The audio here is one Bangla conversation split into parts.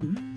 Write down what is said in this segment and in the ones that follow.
এই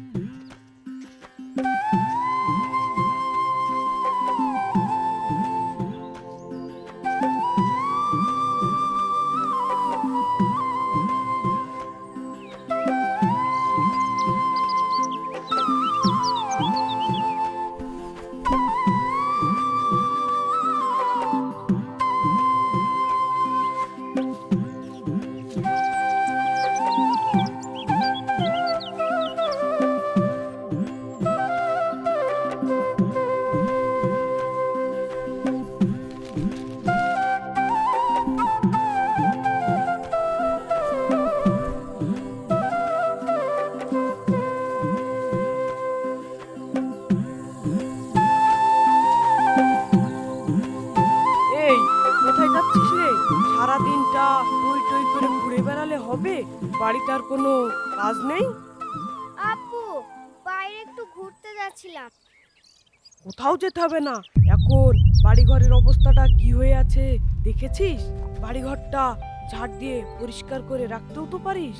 যেতে হবে না। এখন বাড়িঘরের অবস্থাটা কি হয়ে আছে দেখেছিস? বাড়িঘরটা ঝাড় দিয়ে পরিষ্কার করে রাখতেও তো পারিস।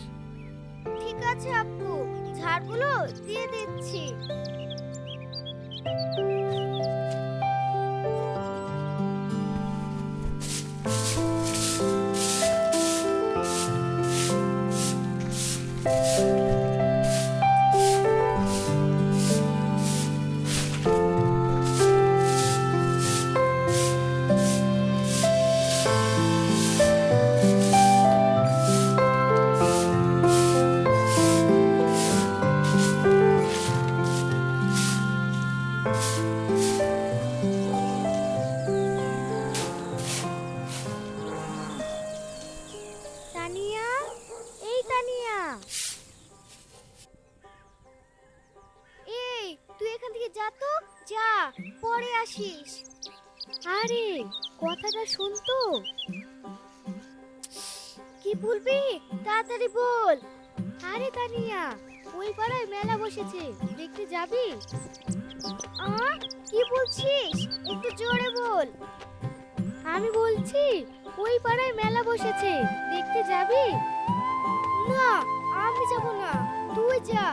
ঠিক আছে আপু, ঝাড়গুলো দিয়ে দিচ্ছি। আরে তানিয়া ওই পাড়ায় মেলা বসেছে, দেখতে যাবি? আ কি বলছিস? একটু জোরে বল। আমি বলছি, ওই পাড়ায় মেলা বসেছে, দেখতে যাবি? না, আমি যাব না, তুই যা,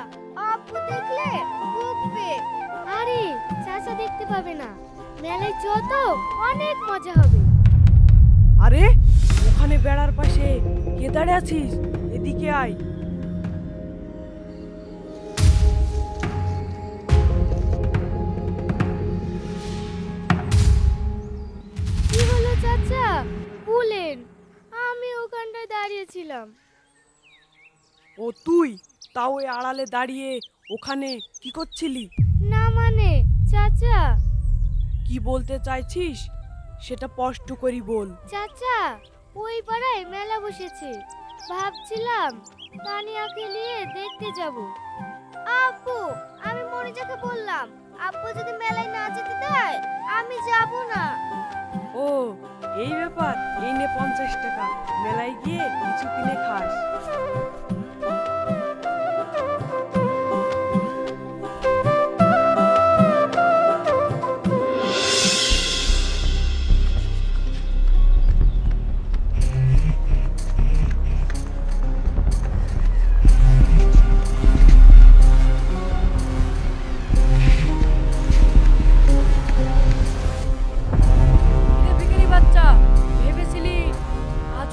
আপু দেখলে বকবে। আরে, চাচা দেখতে পাবে না, মেলায় যত অনেক মজা হবে। আরে, ওখানে বেড়ার পাশে, কে দাঁড়িয়ে আছিস? এদিকে আয়। ওখানটায় ও তুই? তাও ওই আড়ালে দাঁড়িয়ে ওখানে কি করছিলি? না মানে চাচা। কি বলতে চাইছিস? সেটা স্পষ্ট করি বল। চাচা ওই পাড়ায় মেলা বসেছে। ভাবছিলাম তানিয়াকে নিয়ে দেখতে যাব। আপু আমি মনিজাকে বললাম আপু যদি মেলায় না যেতে দেয় আমি যাব না। এই ব্যাপার এই নে পঞ্চাশ টাকা। মেলায় গিয়ে কিছু কিনে খাস।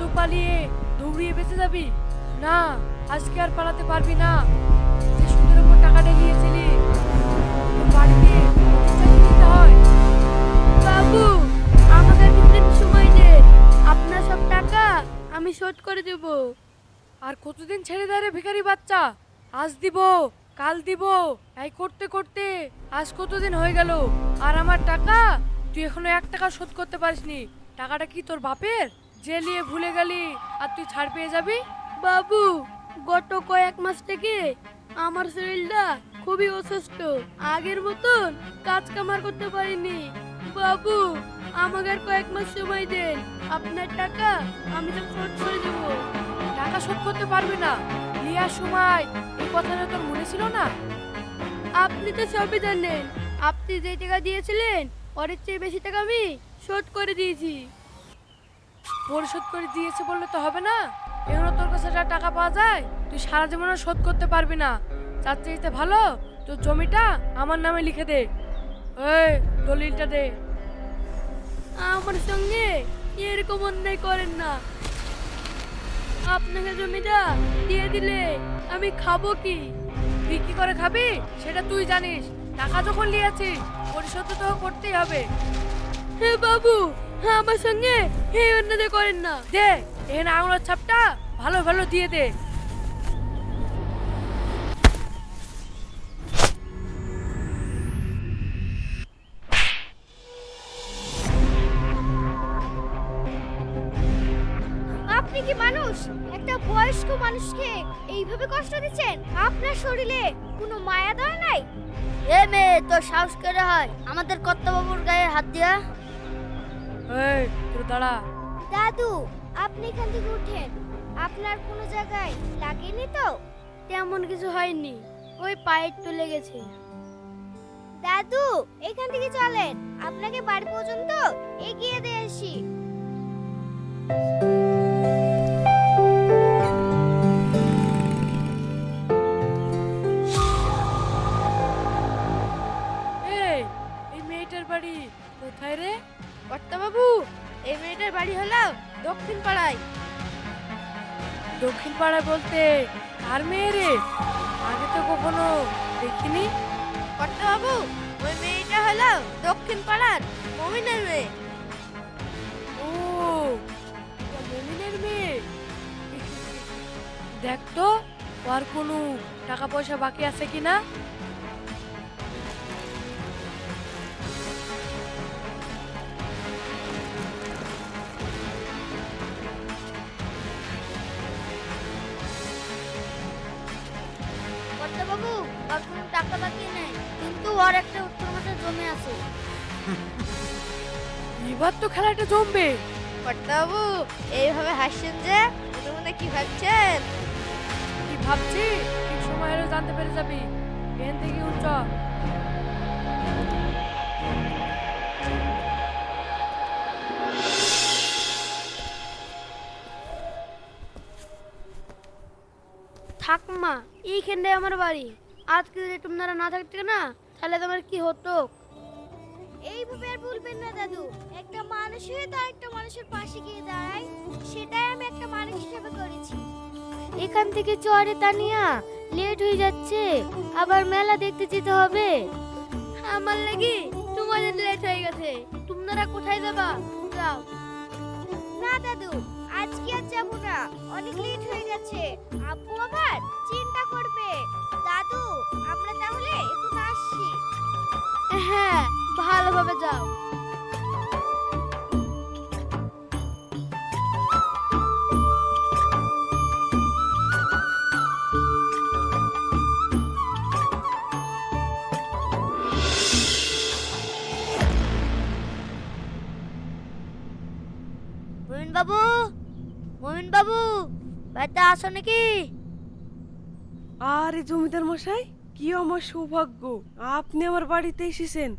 আজও পালিয়ে দৌড়িয়ে বেঁচে যাবি? না, আজকে আর পালাতে পারবি না। যে সুদের উপর টাকাটা নিয়েছিলি বাড়িতে হয়? বাবু, আমাদের সময় দে। আপনার সব টাকা আমি শোধ করে দেব। আর কতদিন ছেড়ে দেয় ভিখারি বাচ্চা? আজ দিব, কাল দিব। এই করতে করতে আজ কতদিন হয়ে গেল? আর আমার টাকা, তুই এখনও এক টাকা শোধ করতে পারিসনি। টাকাটা কি তোর বাপের? যে নিয়ে ভুলে গেলি আর তুই ছাড় পেয়ে যাবি? বাবু, গত কয়েক মাস থেকে আমার শরীরটা খুবই অসুস্থ। আগের মতন কাজ কামার করতে পারিনি। বাবু, আমাকে আর কয়েক মাস সময় দেন। আপনার টাকা আমি তো শোধ করে দেবো। টাকা শোধ করতে পারবে না। লিয়ার সময় এই কথাটা তোর মনে ছিল না? আপনি তো সবই জানেন। আপনি যে টাকা দিয়েছিলেন, ওর চেয়ে বেশি টাকা আমি শোধ করে দিয়েছি। পরিশোধ করে দিয়েছে বললে তো হবে না। এখনও তোর কাছে যা টাকা পাওয়া যায়, তুই সারা জীবনে শোধ করতে পারবি না। তার চাইতে ভালো, তোর জমিটা আমার নামে লিখে দে। এই, দলিলটা দে। আমার সঙ্গে এরকম অন্যায় করেন না। আপনাকে জমিটা দিয়ে দিলে আমি খাব কি? তুই কি করে খাবি? সেটা তুই জানিস। টাকা যখন নিয়েছিস, পরিশোধ তো করতেই হবে। হে বাবু! আমার সঙ্গে। এই অন্যায় করেন না। দে এখানে আঙুলের ছাপটা ভালো ভালো দিয়ে দে। আপনি কি মানুষ? একটা বয়স্ক মানুষকে এইভাবে কষ্ট দিচ্ছেন? আপনার শরীরে কোনো মায়া দয়া নাই? এ মেয়ে তোর সাহস করে হয়? আমাদের কর্তাবাবুর গায়ে হাত দিয়া? এই তোর দাঁড়া। দাদু আপনি এখান থেকে উঠেন। আপনার কোনো জায়গায় লাগেনি তো? তেমন কিছু হয়নি। ওই পায়ে একটু লেগেছে দাদু এখান থেকে চলেন। আপনাকে বাড়ি পর্যন্ত এগিয়ে দিয়ে আসি। আর কোনো টাকা পয়সা বাকি আছে কিনা বাবু আর কোনো টাকা বাকি নেই। কিন্তু ওর একটা উত্তর মাঠের জমি আছে। এবার তো খেলাটা জমবে। বাবু এইভাবে হাসছেন যে মনে কি ভাবছেন? কি ভাবছি ঠিক সময় হলে জানতে পেরে যাবি। এখান থেকে উঠছ থাক মা এইখানটায় আমার বাড়ি। আজকে যদি তোমরা না থাকতে না তাহলে তোমার কি হতো? এইভাবে আর বলবেন না দাদু। একটা মানুষ হয়ে তো একটা মানুষের পাশে গিয়ে দাঁড়ায় সেটাই আমি একটা মানুষ হিসেবে করেছি। এখান থেকে চরে তানিয়া লেট হয়ে যাচ্ছে আবার মেলা দেখতে যেতে হবে। আমার লাগি তোমাদের লেট হয়ে গেছে। তোমরা কোথায় যাবা? যাও। না দাদু আজকে আর যাব না। অনেক লেট হয়ে গেছে আব্বু আবার চিন্তা করবে। দাদু আমরা তাহলে এখন আসছি। হ্যাঁ ভালোভাবে যাও। মমিন বাবু মমিন বাবু বাড়িতে আসো নাকি? আরে জমিদার মশাই কি আমার সৌভাগ্য। আপনি আমার বাড়িতে এসেছেন।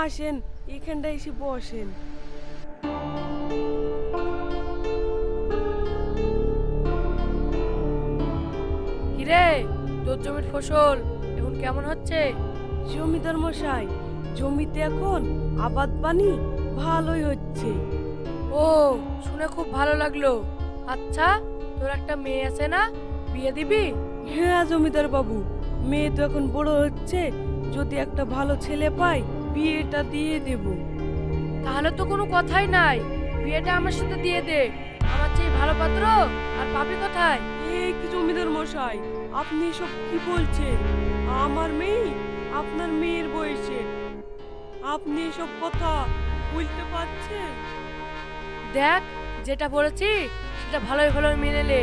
আসেন এখানটা এসে বসেন। কিরে তোর জমির ফসল এখন কেমন হচ্ছে? জমিদার মশাই জমিতে এখন আবাদ পানি ভালোই হচ্ছে। ও শুনে খুব ভালো লাগল। আচ্ছা তোর একটা মেয়ে আছে না? বিয়ে দিবি? হ্যাঁ জমিদার বাবু। মেয়ে তো এখন বড় হচ্ছে। যদি একটা ভালো ছেলে পাই বিয়েটা দিয়ে দেব। তাহলে তো কোনো কথাই নাই। বিয়েটা আমার সাথে দিয়ে দে। আমার চেয়ে ভালো পাত্র আর পাবি কোথায়? এই কি জমিদার মশাই আপনি সব কি বলছেন? আমার মেয়ে? আপনার মেয়ের বয়সে। আপনি সব কথা বলতে পারছেন? দেখ যেটা বলেছি সেটা ভালোই ভালোই মেনে নে।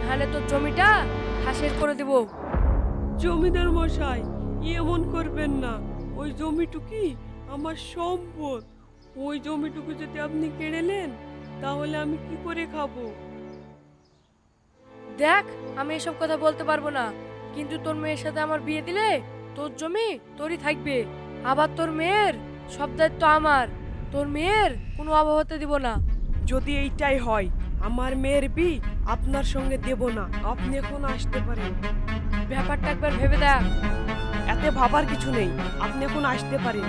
নাহলে তোর জমিটা খাসের করে দেবো। জমিদার মশাই এমন করবেন না। ওই জমিটুকি আমার সম্পদ। ওই জমিটুকু যদি আপনি কেড়ে নেন তাহলে আমি কি করে খাব? দেখ আমি এসব কথা বলতে পারব না। কিন্তু তোর মেয়ের সাথে আমার বিয়ে দিলে তোর জমি তোরই থাকবে। আবার তোর মেয়ের সব দায়িত্ব আমার। তোর মেয়ের কোনো অভাব হতে দিব না। যদি এইটাই হয় আমার মেয়ের বি আপনার সঙ্গে দেব না। আপনি এখন আসতে পারেন। ব্যাপারটা একবার ভেবে দেখ। এতে ভাবার কিছু নেই। আপনি এখন আসতে পারেন।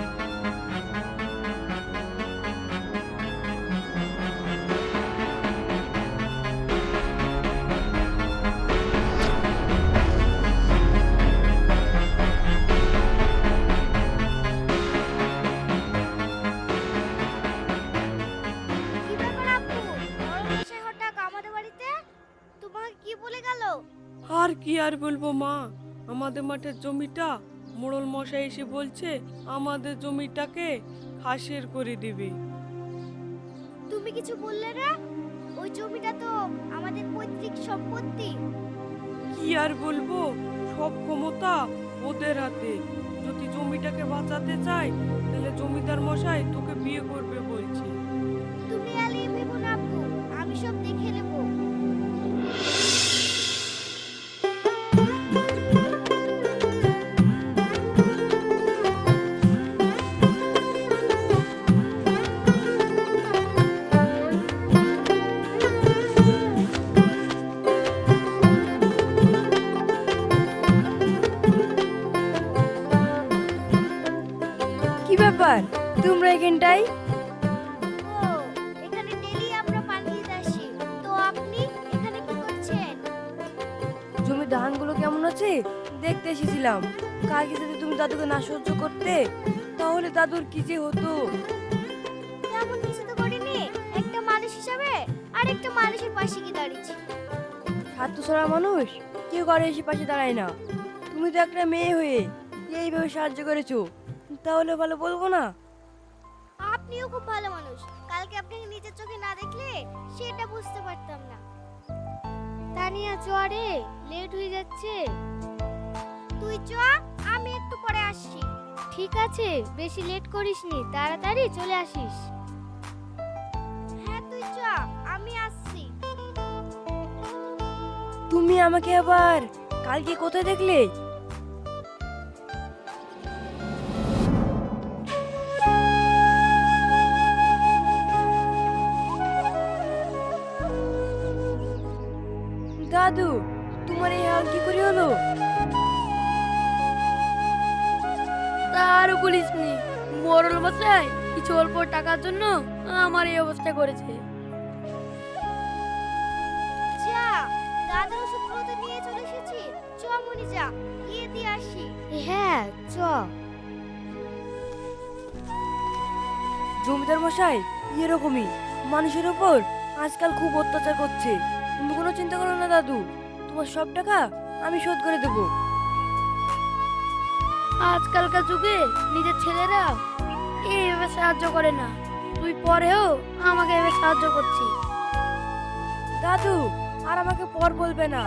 আর বলব মা আমাদের মাঠের জমিটা মোড়ল মশাই এসে বলছে আমাদের জমিটাকে খাসের করে দিবে। তুমি কিছু বললে না? ওই জমিটা তো আমাদের পৈতৃক সম্পত্তি। কি আর বলব? সব ক্ষমতা ওদের হাতে। যদি জমিটাকে বাঁচাতে চাই তাহলে জমিদার মশাই তোকে বিয়ে করবে বলছে। তোমরা এখানটাই ও এখানে ডেলি আমরা পানি দিতে আসি। তো আপনি এখানে কি করছেন? জমির ধানগুলো কেমন আছে? দেখতে এসেছিলাম। কালকে যদি তুমি দাদুকে না সহ্য করতে তাহলে দাদুর কি যে হতো? তেমন কিছু তো করিনি। একটা মানুষ হিসাবে আর একটা মানুষের পাশে কি দাঁড়িয়েছি। ছাড়া মানুষ? কেউ ঘরে এসে পাশে দাঁড়ায় না। তুমি তো একটা মেয়ে হয়ে এইভাবে সাহায্য করেছ। তাহলে ভালো বলব না? আপনিও খুব ভালো মানুষ। কালকে আপনাকে নিজের চোখে না দেখলে সেটা বুঝতে পারতাম না। তানিয়া চরে লেট হয়ে যাচ্ছে। তুই চ আমি একটু পরে আসছি। ঠিক আছে বেশি লেট করিসনি তাড়াতাড়ি চলে আসিস। হ্যাঁ তুই চ আমি আসছি। তুমি আমাকে আবার কালকে কোথায় দেখলে? দাদু তোমার এই হাল কি করে হলো? তার বলিস নি মোরল মশাই কিছু অল্প টাকার জন্য আমার এই অবস্থা করেছে। যা দাদার ওষুধগুলো তো নিয়ে চলে এসেছি। চ মনি যা গিয়ে দিয়ে আসি। হ্যাঁ চ। জমিদার মশাই এরকমই। মানুষের উপর আজকাল খুব অত্যাচার করছে। তুমি কোনো চিন্তা করো না দাদু। তোমার সব টাকা আমি শোধ করে দেবো। আজকালকার যুগে নিজের ছেলেরা এইভাবে সাহায্য করে না। তুই পরেও আমাকে এভাবে সাহায্য করছিস। দাদু আর আমাকে পর বলবে না।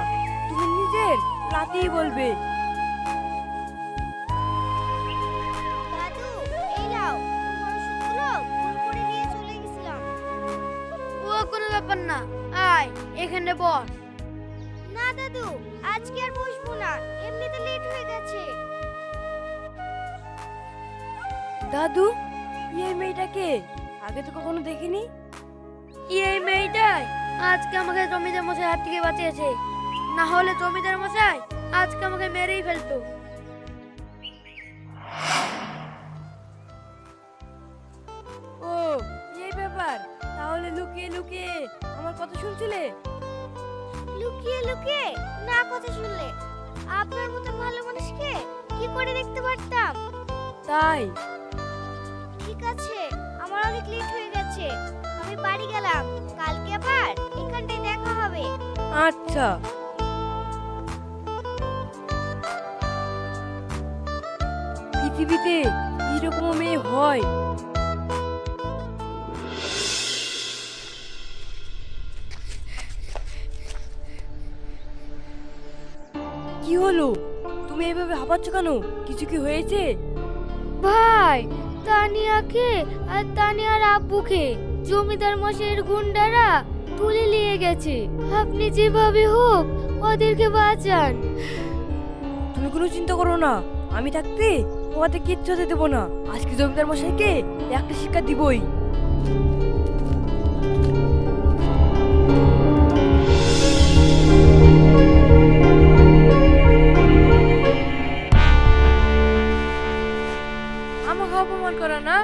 তুমি নিজের রাতেই বলবে। দাদু এই নাও। তোমার ওষুধগুলো ভুল করে নিয়ে চলে গেছিলাম। ও কোনো ব্যাপার না। আয় এখানে বস। না দাদু আজকে আর বসবো না এমনিতে লেট হয়ে গেছে। দাদু এই মেয়েটাকে আগে তো কখনো দেখিনি। এই মেয়েটাই আজকে আমাকে জমিদার মশাই হাত থেকে বাঁচিয়েছে। না হলে জমিদার মশাই আজকে আমাকে মেরেই ফেলতো। কথা শুনছিলে? লুকিয়ে লুকিয়ে না কথা শুনলে। আপনার মতো ভালো মানুষকে কি করে দেখতে পারতাম? তাই? ঠিক আছে আমার অনেক লেট হয়ে গেছে। আমি বাড়ি গেলাম। কালকে আবার এখানটায় দেখা হবে। আচ্ছা। পৃথিবীতে এরকম মেয়ে হয়? হাঁপাচ্ছ কেন? কিছু কি হয়েছে? ভাই তানিয়াকে আর তানিয়ার আব্বুকে জমিদার মশাইয়ের গুন্ডারা তুলে নিয়ে গেছে। আপনি যেভাবে হোক ওদেরকে বাঁচান। তুমি কোনো চিন্তা করো না। আমি থাকতে ওদের কিচ্ছু হতে দেবো না। আজকে জমিদার মশাইকে একটা শিক্ষা দিবই। না?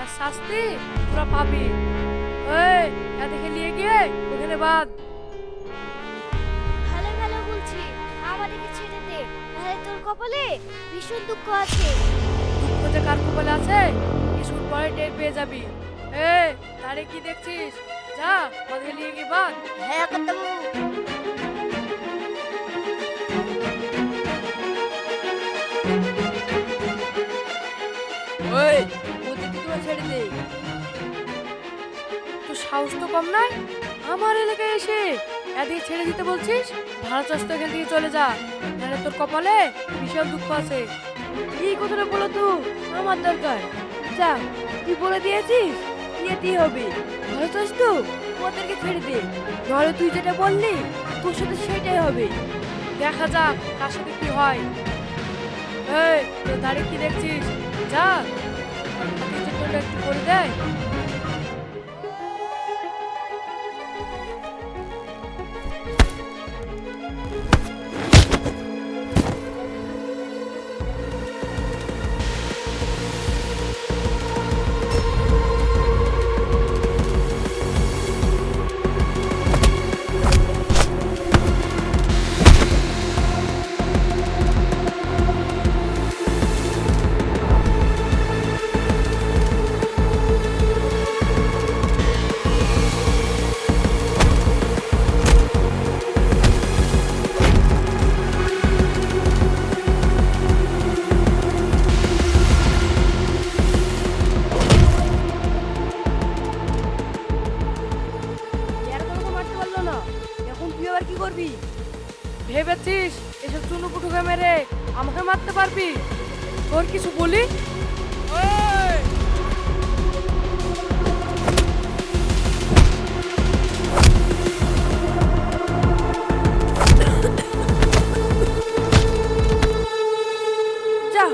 আর শাস্তি তোরা পাবি। এই এদিকে নিয়ে গিয়ে ওখানে বাদ ভালো ভালো বলছি। আমাদেরকে ছেড়ে দে নাহলে তোর কপালে ভীষণ দুঃখ আছে। দুঃখ যে কার কপালে আছে? কিছুর পরে টের পেয়ে যাবি। এ তারে কি দেখছিস? যা ওদিকে নিয়ে গিয়ে বাদ হ্যাঁ ওই ছেড়ে দে। তো সাহস তো কম নাই? আমার এলাকায় এসে এদিকে ছেড়ে দিতে বলছিস? ভালো চাষ তো এখান থেকে চলে যা। নাহলে তোর কপালে বিশাল দুঃখ আছে। এই কথাটা বলো তো আমার দরকার। যা, তুই বলে দিয়েছিস নিয়েতেই হবে? ভালো চাস তো ওদেরকে ছেড়ে দে। নাহলে তুই যেটা বললি, তোর সাথে সেটাই হবে। দেখা যাক কার সাথে কি হয়। এই, তোর দাঁড়িয়ে কি দেখছিস? যা। একটু করে দেয়? তোর কিছু বলি! যা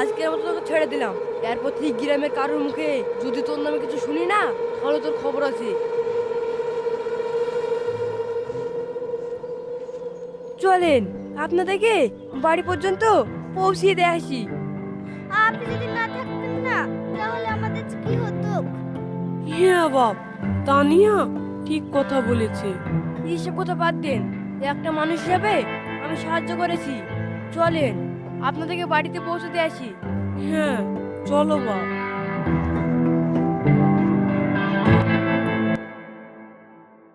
আজকের মতো তোকে ছেড়ে দিলাম। এরপর থেকে গ্রামের কারোর মুখে যদি তোর নামে কিছু শুনি না, তাহলে তোর খবর আছে। চলেন, আপনাদেরকে বাড়ি পর্যন্ত পৌঁছিয়ে দিয়ে আসি। আপনি যদি না থাকতেন না তাহলে আমাদের কি হতো? হ্যাঁ বাপ তানিয়া ঠিক কথা বলেছে। এইসব কথা বাদ দেন। একটা মানুষ হিসাবে আমি সাহায্য করেছি। চলেন আপনাদেরকে বাড়িতে পৌঁছতে আসি। হ্যাঁ চলো বাপ।